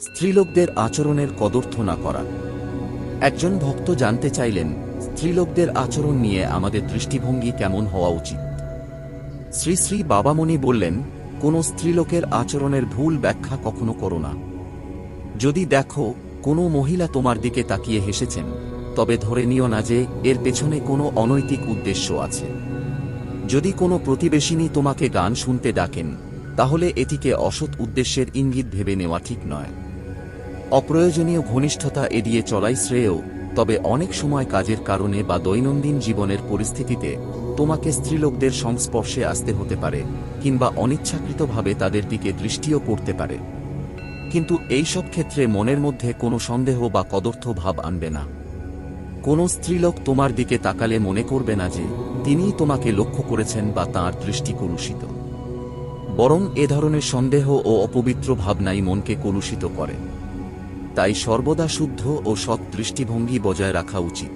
স্ত্রীলোকদের আচরণের কদর্থ না করা। একজন ভক্ত জানতে চাইলেন, স্ত্রীলোকদের আচরণ নিয়ে আমাদের দৃষ্টিভঙ্গি কেমন হওয়া উচিত? শ্রী শ্রী বাবামণি বললেন, কোনো স্ত্রীলোকের আচরণের ভুল ব্যাখ্যা কখনো করো না। যদি দেখো, কোনো মহিলা তোমার দিকে তাকিয়ে হেসেছেন, তবে ধরে নিও না যে এর পেছনে কোনো অনৈতিক উদ্দেশ্য আছে। যদি কোনো প্রতিবেশিনী তোমাকে গান শুনতে ডাকেন, তাহলে এটিকে অসৎ উদ্দেশ্যের ইঙ্গিত ভেবে নেওয়া ঠিক নয়। অপ্রয়োজনীয় ঘনিষ্ঠতা এড়িয়ে চলাই শ্রেয়, তবে অনেক সময় কাজের কারণে বা দৈনন্দিন জীবনের পরিস্থিতিতে তোমাকে স্ত্রীলোকদের সংস্পর্শে আসতে হতে পারে, কিংবা অনিচ্ছাকৃতভাবে তাদের দিকে দৃষ্টিও করতে পারে। কিন্তু এই সব ক্ষেত্রে মনের মধ্যে কোনো সন্দেহ বা কদর্থ ভাব আনবে না। কোনো স্ত্রীলোক তোমার দিকে তাকালে মনে করবে না যে তিনিই তোমাকে লক্ষ্য করেছেন বা তাঁর দৃষ্টি কলুষিত। বরং এ ধরনের সন্দেহ ও অপবিত্র ভাবনাই মনকে কলুষিত করে। তাই সর্বদা শুদ্ধ ও সৎ দৃষ্টিভঙ্গি বজায় রাখা উচিত।